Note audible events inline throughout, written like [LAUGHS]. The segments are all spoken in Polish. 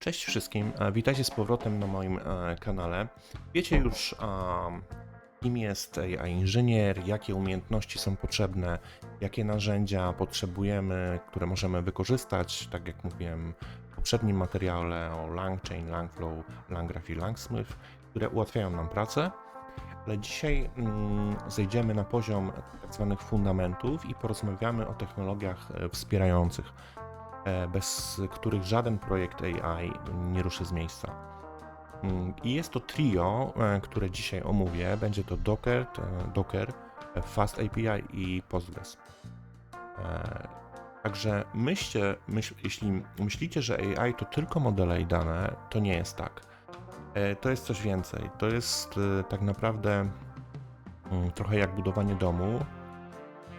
Cześć wszystkim, e, witajcie z powrotem na moim e, kanale. Wiecie już, kim jest AI inżynier, jakie umiejętności są potrzebne, jakie narzędzia potrzebujemy, które możemy wykorzystać, tak jak mówiłem w poprzednim materiale o LangChain, LangFlow, LangGraph i LangSmith, które ułatwiają nam pracę. Ale dzisiaj mm, zejdziemy na poziom tak zwanych fundamentów i porozmawiamy o technologiach e, wspierających bez których żaden projekt AI nie ruszy z miejsca. Mm, I jest to trio, e, które dzisiaj omówię. Będzie to Docker, e, Docker, e, Fast API i Postgres. E, Także myślcie, myśl, jeśli myślicie, że AI to tylko modele i dane, to nie jest tak. E, To jest coś więcej. To jest e, tak naprawdę mm, trochę jak budowanie domu,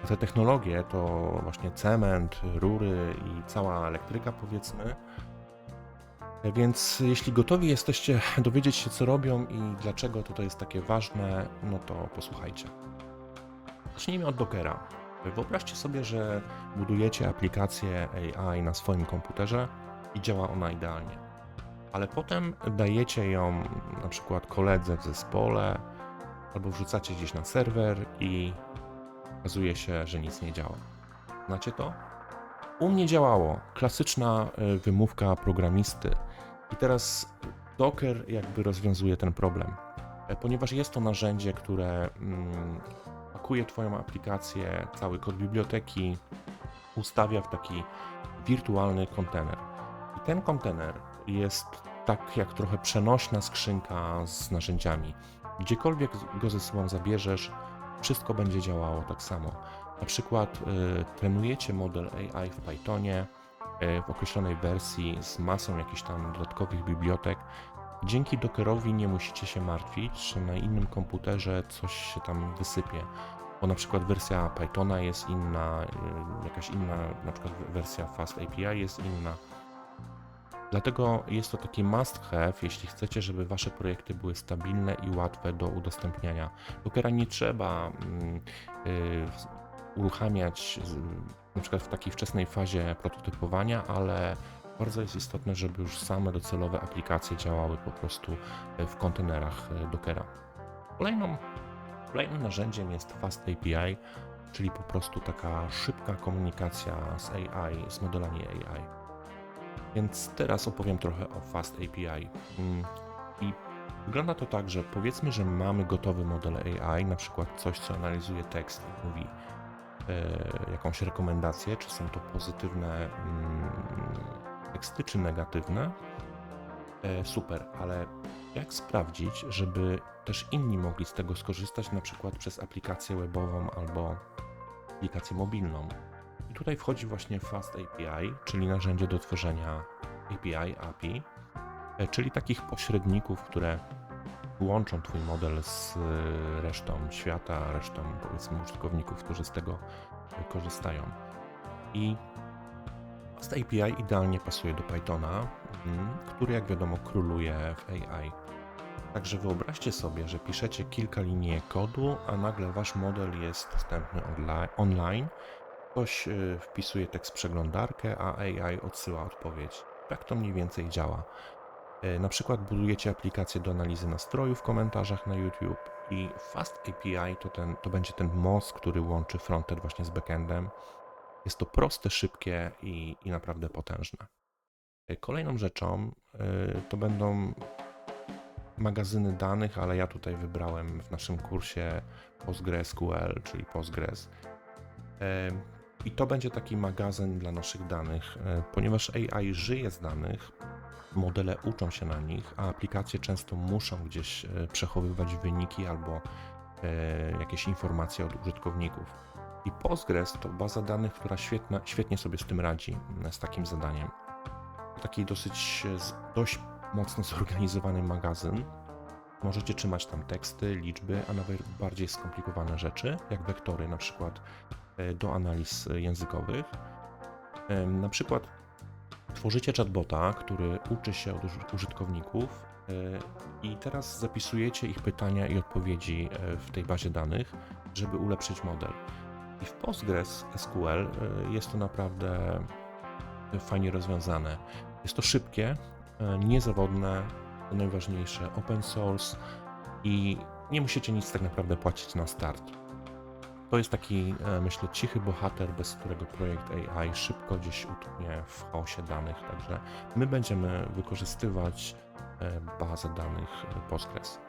te technologie to właśnie cement, rury i cała elektryka, powiedzmy. Więc jeśli gotowi jesteście [LAUGHS] dowiedzieć się, co robią i dlaczego to, to jest takie ważne, no to posłuchajcie. Zacznijmy od Dockera. Wyobraźcie sobie, że budujecie aplikację AI na swoim komputerze i działa ona idealnie. Ale potem dajecie ją na przykład koledze w zespole albo wrzucacie gdzieś na serwer i okazuje się, że nic nie działa. Znacie to? U mnie działało. Klasyczna y, wymówka programisty. I teraz Docker jakby rozwiązuje ten problem. E, Ponieważ jest to narzędzie, które mm, pakuje Twoją aplikację, cały kod biblioteki, ustawia w taki wirtualny kontener. I ten kontener jest tak jak trochę przenośna skrzynka z narzędziami. Gdziekolwiek go ze sobą zabierzesz, wszystko będzie działało tak samo. Na przykład y, trenujecie model AI w Pythonie y, w określonej wersji z masą jakichś tam dodatkowych bibliotek. Dzięki Dockerowi nie musicie się martwić, że na innym komputerze coś się tam wysypie. Bo na przykład wersja Pythona jest inna, y, jakaś inna, na przykład wersja Fast API jest inna. Dlatego jest to taki must have, jeśli chcecie, żeby wasze projekty były stabilne i łatwe do udostępniania. Dockera nie trzeba mm, y, uruchamiać na przykład w takiej wczesnej fazie prototypowania, ale bardzo jest istotne, żeby już same docelowe aplikacje działały po prostu y, w kontenerach y, Dockera. Kolejną, kolejnym narzędziem jest Fast API, czyli po prostu taka szybka komunikacja z AI, z modelami AI. Więc teraz opowiem trochę o Fast API. Mm, I wygląda to tak, że powiedzmy, że mamy gotowy model AI, na przykład coś, co analizuje tekst i mówi e, jakąś rekomendację, czy są to pozytywne mm, teksty, czy negatywne. E, super, ale jak sprawdzić, żeby też inni mogli z tego skorzystać, na przykład przez aplikację webową albo aplikację mobilną? I tutaj wchodzi właśnie Fast API, czyli narzędzie do tworzenia API, API, e, czyli takich pośredników, które łączą Twój model z e, resztą świata, resztą powiedzmy użytkowników, którzy z tego e, korzystają. I Fast API idealnie pasuje do Pythona, mm, który jak wiadomo króluje w AI. Także wyobraźcie sobie, że piszecie kilka linii kodu, a nagle Wasz model jest dostępny onli- online Ktoś y, wpisuje tekst w przeglądarkę, a AI odsyła odpowiedź. Tak to mniej więcej działa. Y, Na przykład budujecie aplikację do analizy nastroju w komentarzach na YouTube i Fast API to, ten, to będzie ten most, który łączy frontend właśnie z backendem. Jest to proste, szybkie i, i naprawdę potężne. Y, Kolejną rzeczą to będą magazyny danych, ale ja tutaj wybrałem w naszym kursie PostgreSQL, czyli Postgres. I to będzie taki magazyn dla naszych danych, e, ponieważ AI żyje z danych, modele uczą się na nich, a aplikacje często muszą gdzieś e, przechowywać wyniki albo e, jakieś informacje od użytkowników. I Postgres to baza danych, która świetna, świetnie sobie z tym radzi, z takim zadaniem. Taki dosyć dość mocno zorganizowany magazyn. Możecie trzymać tam teksty, liczby, a nawet bardziej skomplikowane rzeczy, jak wektory, na przykład e, do analiz językowych. Na przykład tworzycie chatbota, który uczy się od uży- użytkowników e, i teraz zapisujecie ich pytania i odpowiedzi e, w tej bazie danych, żeby ulepszyć model. I w Postgres SQL jest to naprawdę fajnie rozwiązane. Jest to szybkie, niezawodne, to najważniejsze, open source i nie musicie nic tak naprawdę płacić na start. To jest taki, e, myślę, cichy bohater, bez którego projekt AI szybko gdzieś utknie w chaosie danych. Także my będziemy wykorzystywać e, bazę danych e, Postgres.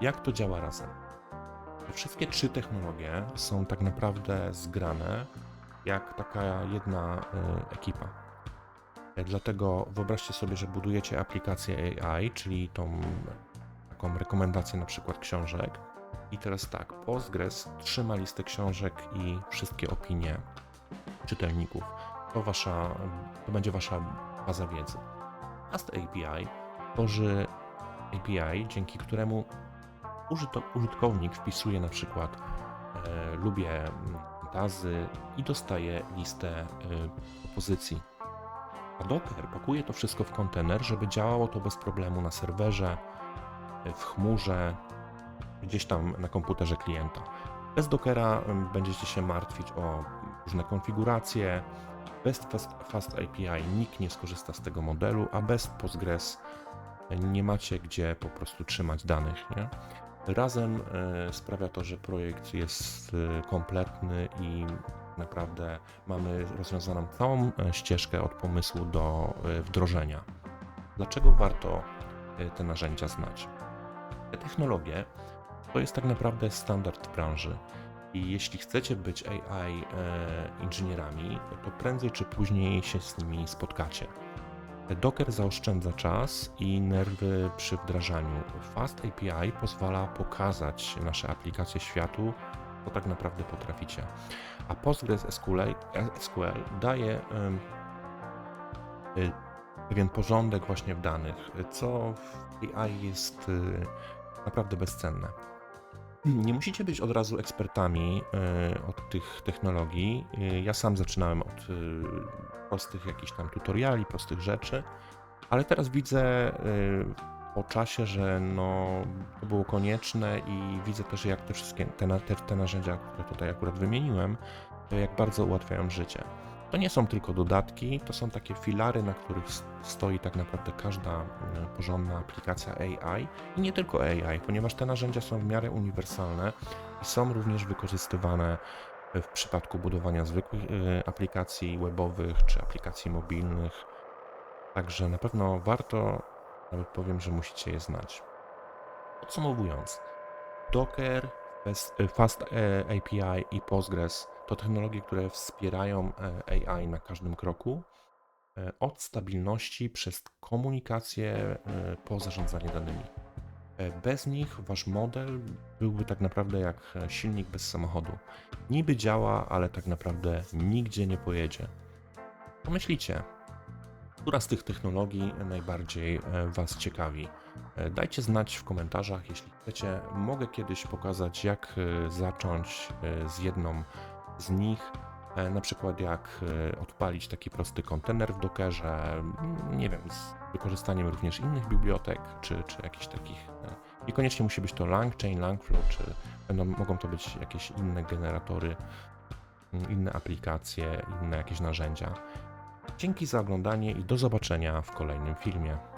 Jak to działa razem? Wszystkie trzy technologie są tak naprawdę zgrane jak taka jedna ekipa. Dlatego wyobraźcie sobie, że budujecie aplikację AI, czyli tą taką rekomendację na przykład książek. I teraz tak, Postgres trzyma listę książek i wszystkie opinie czytelników. To, wasza, to będzie wasza baza wiedzy. Fast API tworzy API, dzięki któremu użytkownik wpisuje na przykład e, lubię fantazy i dostaje listę e. A Docker pakuje to wszystko w kontener, żeby działało to bez problemu na serwerze, e, w chmurze, gdzieś tam na komputerze klienta. Bez Dockera będziecie się martwić o różne konfiguracje. Bez Fast, API nikt nie skorzysta z tego modelu, a bez Postgres nie macie gdzie po prostu trzymać danych. Nie? Razem e, sprawia to, że projekt jest e, kompletny i naprawdę mamy rozwiązaną całą e, ścieżkę od pomysłu do e, wdrożenia. Dlaczego warto e, te narzędzia znać? Te technologie to jest tak naprawdę standard w branży. I jeśli chcecie być AI inżynierami, to prędzej czy później się z nimi spotkacie. Docker zaoszczędza czas i nerwy przy wdrażaniu. Fast API pozwala pokazać nasze aplikacje światu, co tak naprawdę potraficie. A Postgres SQL, SQL daje y, pewien porządek właśnie w danych, co w AI jest y, naprawdę bezcenne. Nie musicie być od razu ekspertami y, od tych technologii. Ja sam zaczynałem od prostych jakichś tam tutoriali, prostych rzeczy, ale teraz widzę po czasie, że no, to było konieczne i widzę też, jak te wszystkie te, te, te narzędzia, które tutaj akurat wymieniłem, jak bardzo ułatwiają życie. To nie są tylko dodatki, to są takie filary, na których stoi tak naprawdę każda porządna aplikacja AI i nie tylko AI, ponieważ te narzędzia są w miarę uniwersalne i są również wykorzystywane w przypadku budowania zwykłych y, aplikacji webowych czy aplikacji mobilnych. Także na pewno warto, nawet powiem, że musicie je znać. Podsumowując, Docker, Fast- y, Fast e, API i Postgres to technologie, które wspierają e, AI na każdym kroku. e, Od stabilności przez komunikację e, po zarządzanie danymi. E, Bez nich wasz model byłby tak naprawdę jak e, silnik bez samochodu. Niby działa, ale tak naprawdę nigdzie nie pojedzie. Pomyślicie, która z tych technologii najbardziej e, Was ciekawi? E, Dajcie znać w komentarzach, jeśli chcecie. Mogę kiedyś pokazać, jak e, zacząć z jedną z nich. Na przykład, jak odpalić taki prosty kontener w Dockerze, mm, nie wiem, z wykorzystaniem również innych bibliotek, czy, czy jakichś takich. Niekoniecznie musi być to LangChain, LangFlow, czy będą, mogą to być jakieś inne generatory, mm, inne aplikacje, inne jakieś narzędzia. Dzięki za oglądanie i do zobaczenia w kolejnym filmie.